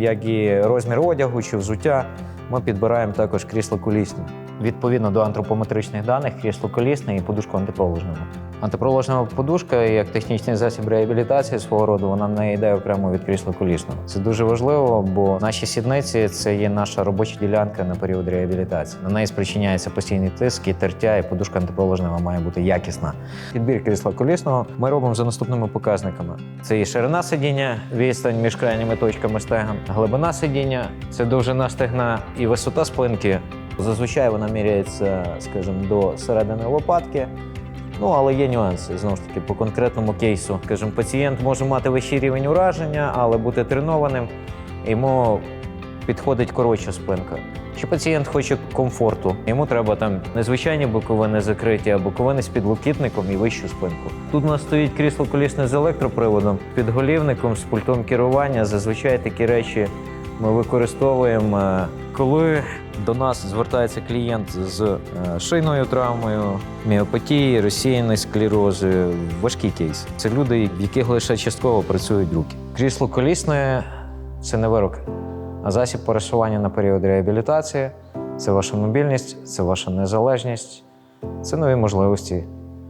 як і розмір одягу чи взуття, ми підбираємо також крісло колісне. Відповідно до антропометричних даних, крісло колісне і подушку антипроложного. Антипроложнева подушка, як технічний засіб реабілітації свого роду, вона не йде окремо від крісла колісного. Це дуже важливо, бо наші сідниці це є наша робоча ділянка на період реабілітації. На неї спричиняється постійний тиск і тертя, і подушка антипроложнева має бути якісна. Підбір крісла колісного ми робимо за наступними показниками: це і ширина сидіння, відстань між крайніми точками стегон, глибина сидіння, це довжина стегна і висота спинки. Зазвичай вона міряється, скажімо, до середини лопатки. Ну, але є нюанси знову ж таки по конкретному кейсу. Скажімо, пацієнт може мати вищий рівень ураження, але бути тренованим, йому підходить коротша спинка. Чи пацієнт хоче комфорту, йому треба там незвичайні боковини закриті, а боковини з підлокітником і вищу спинку. Тут у нас стоїть крісло колісне з електроприводом, підголівником, з пультом керування. Зазвичай такі речі ми використовуємо, е, коли до нас звертається клієнт з е, шийною травмою, міопатією, розсіяний склерози, важкий кейс. Це люди, в яких лише частково працюють руки. Крісло колісне це не вирок, а засіб пересування на період реабілітації. Це ваша мобільність, це ваша незалежність, це нові можливості